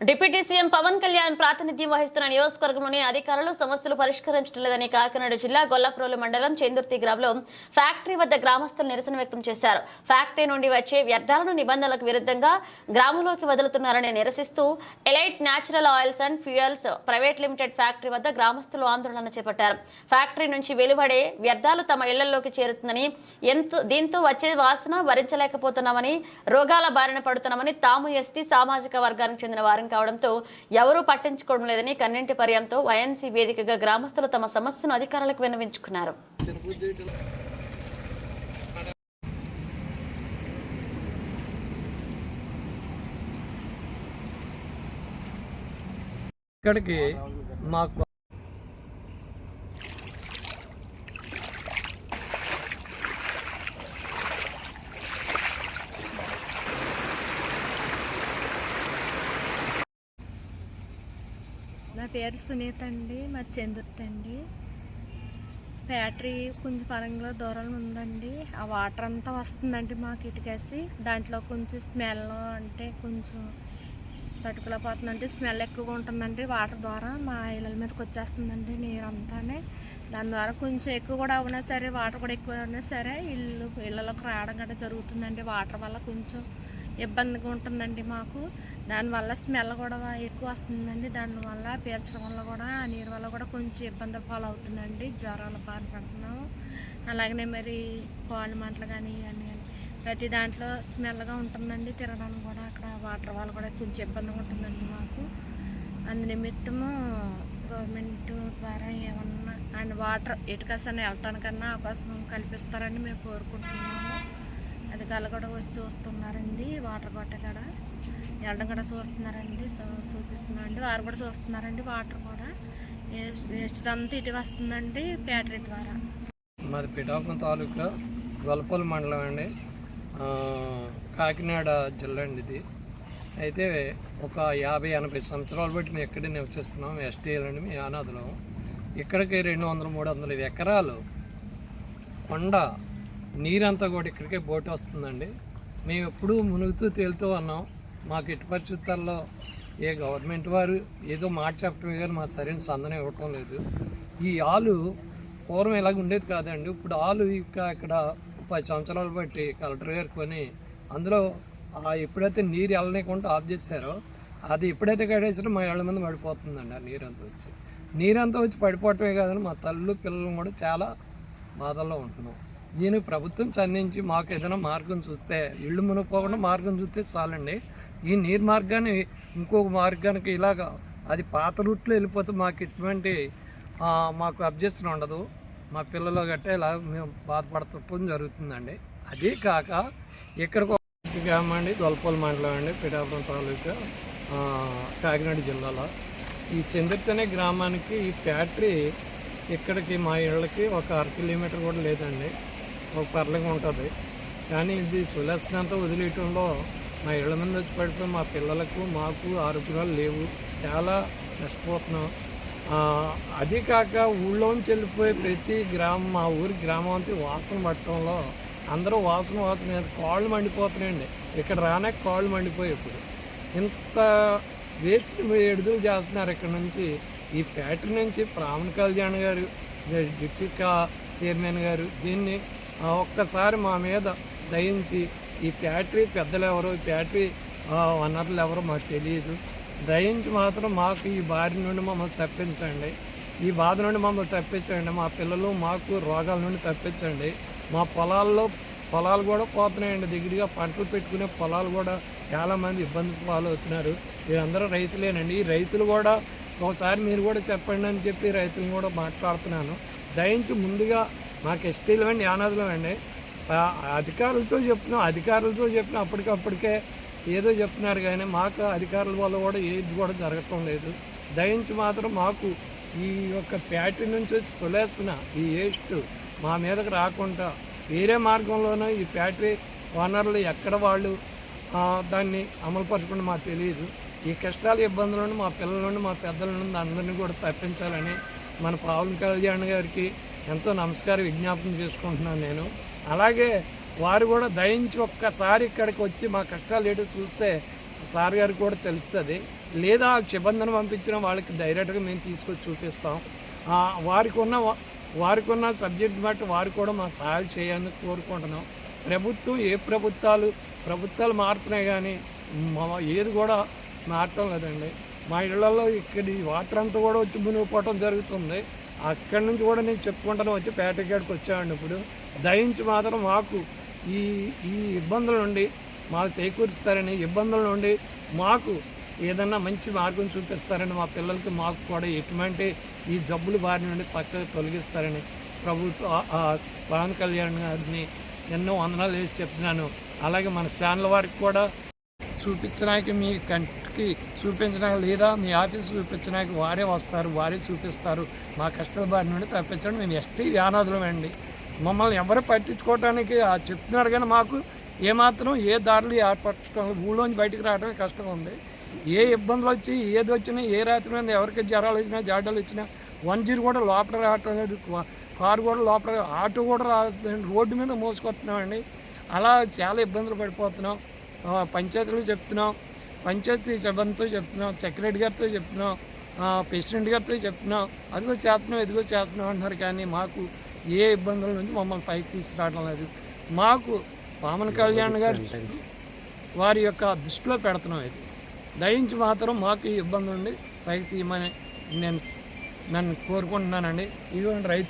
Deputy CM Pawan Kalyan ప్రాతినిధ్యం వహిస్తున్న నియోజకవర్గంలోని అధికారులు సమస్యలు పరిష్కరించడం లేదని కాకినాడ జిల్లా గొల్లప్రోలు మండలం చేందుర్తి గ్రామంలో ఫ్యాక్టరీ వద్ద గ్రామస్తులు నిరసన వ్యక్తం చేశారు. ఫ్యాక్టరీ నుండి వచ్చే వ్యర్థాలను నిబంధనలకు విరుద్ధంగా గ్రామంలోకి వదులుతున్నారని నిరసిస్తూ elite natural oils and fuels private limited factory వద్ద గ్రామస్తులు ఆందోళన చేపట్టారు. ఫ్యాక్టరీ నుంచి వెలువడే వ్యర్థాలు తమ ఇళ్ళలోకి చేరుతుందని ఎంతో దీంతో వచ్చే వాసన భరించలేకపోతున్నామని రోగాల బారిన పడుతున్నామని తాము ఎస్టీ సామాజిక వర్గానికి చెందిన వారిని కావడంతో ఎవరూ పట్టించుకోవడం లేదని కన్నెంటి పర్యంతో వైఎన్సీ వేదికగా గ్రామస్తులు తమ సమస్యను అధికారులకు విన్నవించుకున్నారు. ఇక్కడికి మాకు నా పేరు సునీత అండి మా చందుర్తి అండి. ఫ్యాక్టరీ కొంచెం పరంగా దూరంలో ఉందండి. ఆ వాటర్ అంతా వస్తుందండి మాకు ఇటుకేసి. దాంట్లో కొంచెం స్మెల్ అంటే కొంచెం తట్టుకోలేకపోతుందండి. స్మెల్ ఎక్కువగా ఉంటుందండి వాటర్ ద్వారా. మా ఇళ్ళ మీదకి వచ్చేస్తుందండి నీరు అంతానే దాని ద్వారా కొంచెం ఎక్కువ కూడా అవునా సరే వాటర్ కూడా ఎక్కువ ఉన్నా సరే ఇల్లు ఇళ్ళలోకి రావడం గట్రా జరుగుతుందండి. వాటర్ వల్ల కొంచెం ఇబ్బందిగా ఉంటుందండి మాకు. దానివల్ల స్మెల్ కూడా ఎక్కువ వస్తుందండి. దానివల్ల పీల్చడం వల్ల కూడా ఆ నీరు వల్ల కూడా కొంచెం ఇబ్బందులు పాలవుతుందండి. అవుతుందండి బాధ పడుతున్నాము. అలాగనే మరి కోళ్ళ మంటలు కానీ ఇవన్నీ కానీ ప్రతి దాంట్లో స్మెల్గా ఉంటుందండి తినడానికి కూడా. అక్కడ వాటర్ వల్ల కూడా కొంచెం ఇబ్బందిగా ఉంటుందండి మాకు. అందు నిమిత్తము గవర్నమెంట్ ద్వారా ఏమన్నా అండ్ వాటర్ ఎటుకసన వెళ్ళటానికన్నా అవకాశం కల్పిస్తారని మేము కోరుకుంటున్నాము. అధికారులు కూడా వచ్చి చూస్తున్నారండి వాటర్ కొట్ట కూడా. వెళ్ళడం కూడా చూస్తున్నారండి చూపిస్తున్నారండి వారు కూడా చూస్తున్నారండి వాటర్ కూడా. వేస్ట్ వేస్ట్ అంతా ఇటు వస్తుందండి బ్యాటరీ ద్వారా. మాది పిఠాపురం తాలూకా గొల్లపల్లి మండలం అండి. కాకినాడ జిల్లా అండి ఇది. అయితే ఒక యాభై ఎనభై సంవత్సరాలు బట్టి మేము ఎక్కడే నివసిస్తున్నాం ఎస్టీలు మీ అనాథులం ఇక్కడికి రెండు వందలు మూడు వందల ఎకరాలు కొండ నీరంతా కూడా ఇక్కడికే బోట్ వస్తుందండి. మేము ఎప్పుడూ మునుగుతూ తేలుతూ ఉన్నాం. మాకు ఇటు పరిస్థితుల్లో ఏ గవర్నమెంట్ వారు ఏదో మాట చెప్పడమే కానీ మాకు సరైన సందనం ఇవ్వటం లేదు. ఈ ఆలు పూర్వం ఇలాగ ఉండేది కాదండి. ఇప్పుడు ఆలు ఇక ఇక్కడ పది సంవత్సరాలు బట్టి కలెక్టర్ గారు కొని అందులో ఎప్పుడైతే నీరు వెళ్ళనీయకుండా ఆఫ్ చేశారో అది ఎప్పుడైతే కడేసారో మా ఏళ్ళ మంది పడిపోతుందండి ఆ నీరంతా వచ్చి. నీరంతా వచ్చి పడిపోవటమే కాదని మా తల్లు పిల్లలు కూడా చాలా బాధల్లో ఉంటున్నాం. దీనికి ప్రభుత్వం సంధించి మాకు ఏదైనా మార్గం చూస్తే ఇళ్ళు మునిగిపోకుండా మార్గం చూస్తే చాలండి. ఈ నీరు మార్గాన్ని ఇంకొక మార్గానికి ఇలాగా అది పాత రూట్లో వెళ్ళిపోతే మాకు ఎటువంటి మాకు అబ్జెక్షన్ ఉండదు. మా పిల్లలు గట్టే ఇలా మేము బాధపడటం జరుగుతుందండి. అదే కాక ఇక్కడికి ఒక గ్రామం అండి దొలపల్లి మండలం అండి పిఠాపురం తాలూకా కాకినాడ జిల్లాలో. ఈ చంద్రతనే గ్రామానికి ఈ ఫ్యాక్టరీ ఇక్కడికి మా ఇళ్ళకి ఒక అర కిలోమీటర్ కూడా లేదండి. ఒక పర్లంగా ఉంటుంది. కానీ ఇది సులక్షణంతా వదిలేయటంలో మా ఇళ్ళ మీద వచ్చి పడిపోయి మా పిల్లలకు మాకు ఆరోగ్యాలు లేవు. చాలా నష్టపోతున్నాం. అది కాక ఊళ్ళోంచి వెళ్ళిపోయే ప్రతి గ్రామం మా ఊరి గ్రామం అంతా వాసన పట్టడంలో అందరూ వాసన వాసన కాళ్ళు మండిపోతున్నాయండి. ఇక్కడ రానే కాళ్ళు మండిపోయి ఇప్పుడు. ఇంత వేస్ట్ విడుదల చేస్తున్నారు ఇక్కడ నుంచి. ఈ ఫ్యాక్టరీ నుంచి ప్రామణ కళ్యాణ్ గారు డిప్యూటీ చైర్మన్ గారు దీన్ని ఒక్కసారి మా మీద దయించి ఈ ఫ్యాక్టరీ పెద్దలు ఎవరు ఈ ఫ్యాక్టరీ వనరులు ఎవరో మాకు తెలియదు దయించి మాత్రం మాకు ఈ బారి నుండి మమ్మల్ని తప్పించండి. ఈ బాధ నుండి మమ్మల్ని తప్పించండి. మా పిల్లలు మాకు రోగాల నుండి తప్పించండి. మా పొలాల్లో పొలాలు కూడా పోతున్నాయండి. దిగుడిగా పంటలు పెట్టుకునే పొలాలు కూడా చాలామంది ఇబ్బంది పాలవుతున్నారు. వీరందరూ రైతులేనండి. ఈ రైతులు కూడా ఒకసారి మీరు కూడా చెప్పండి అని చెప్పి రైతులను కూడా మాట్లాడుతున్నాను. దయించి ముందుగా మాకు ఎస్టీలు అండి యానాదులు అండి. అధికారులతో చెప్తున్నాం అధికారులతో చెప్పిన అప్పటికప్పటికే ఏదో చెప్తున్నారు కానీ మాకు అధికారుల వల్ల కూడా ఏది కూడా జరగటం లేదు. దయించి మాత్రం మాకు ఈ యొక్క ఫ్యాక్టరీ నుంచి వచ్చి సులేసిన ఈ వేస్ట్ మా మీదకి రాకుండా వేరే మార్గంలోనూ ఈ ఫ్యాక్టరీ ఓనర్లు ఎక్కడ వాళ్ళు దాన్ని అమలుపరచకుండా మాకు తెలియదు. ఈ కష్టాలు ఇబ్బందుల నుండి మా పిల్లల నుండి మా పెద్దల నుండి అందరినీ కూడా తప్పించాలని మన పవన్ కళ్యాణ్ గారికి ఎంతో నమస్కారం విజ్ఞాపనం చేసుకుంటున్నాను నేను. అలాగే వారు కూడా దయించి ఒక్కసారి ఇక్కడికి వచ్చి మా కష్టాలు ఏంటో చూస్తే సార్ గారికి కూడా తెలుస్తుంది. లేదా ఆ క్షిబంధన పంపించిన వాళ్ళకి డైరెక్ట్గా మేము తీసుకొచ్చి చూపిస్తాం. వారికి ఉన్న వారికి ఉన్న సబ్జెక్ట్ బట్టి వారు కూడా మా సహాయం చేయాలని కోరుకుంటున్నాం. ప్రభుత్వం ఏ ప్రభుత్వాలు ప్రభుత్వాలు మారుతున్నాయి కానీ మా ఏది కూడా మారటం లేదండి. మా ఇళ్ళలో ఇక్కడ వాటర్ అంతా కూడా వచ్చి మునిగిపోవటం జరుగుతుంది. అక్కడి నుంచి కూడా నేను చెప్పుకుంటాను వచ్చి పేటగాడికి వచ్చామండి ఇప్పుడు. దయించి మాత్రం మాకు ఈ ఈ ఇబ్బందుల నుండి మాకు చేకూరుస్తారని ఇబ్బందుల నుండి మాకు ఏదన్నా మంచి మార్గం చూపిస్తారని మా పిల్లలకి మాకు కూడా ఎటువంటి ఈ జబ్బులు బారి నుండి పక్కకు తొలగిస్తారని ప్రభుత్వ పవన్ కళ్యాణ్ గారిని ఎన్నో వందనాలు వేసి చెప్తున్నాను. అలాగే మన ఛానల్ వారికి కూడా చూపించడానికి మీ కంటికి చూపించడానికి లేదా? మీ ఆఫీస్ చూపించడానికి వారే వస్తారు వారే చూపిస్తారు. మా కష్టాల బారి నుండి తప్పించడం మేము ఎస్టీ యానాదులం అండి. మమ్మల్ని ఎవరు పట్టించుకోవడానికి ఆ చెప్తున్నారు కానీ మాకు ఏమాత్రం ఏ దారులు ఏర్పరచడం ఊళ్ళోంచి బయటకు రావడమే కష్టం ఉంది. ఏ ఇబ్బందులు వచ్చి ఏది వచ్చినా ఏ రాత్రి మీద ఎవరికి జ్వరాలు వచ్చినా జాడలు వచ్చినా వన్ జీరో కూడా లోపల రావటం లేదు. కారు కూడా లోపల ఆటో కూడా రా రోడ్డు మీద మోసుకొస్తున్నామండి. అలా చాలా ఇబ్బందులు పడిపోతున్నాం. పంచాయతీలు చెప్తున్నాం. పంచాయతీ సిబ్బందితో చెప్తున్నాం సెక్రటరీ గారితో చెప్తున్నాం ప్రెసిడెంట్ గారితో చెప్తున్నాం అదిగో చేస్తున్నాం ఇదిగో చేస్తున్నాం అంటున్నారు. కానీ మాకు ఏ ఇబ్బందుల నుంచి మమ్మల్ని పైకి తీసుకురావడం లేదు. మాకు పవన్ కళ్యాణ్ గారు వారి యొక్క దృష్టిలో పెడుతున్నాం ఇది. దయించి మాత్రం మాకు ఈ ఇబ్బంది నుండి పైకి తీయమని నేను నన్ను కోరుకుంటున్నానండి. ఇటువంటి రైతు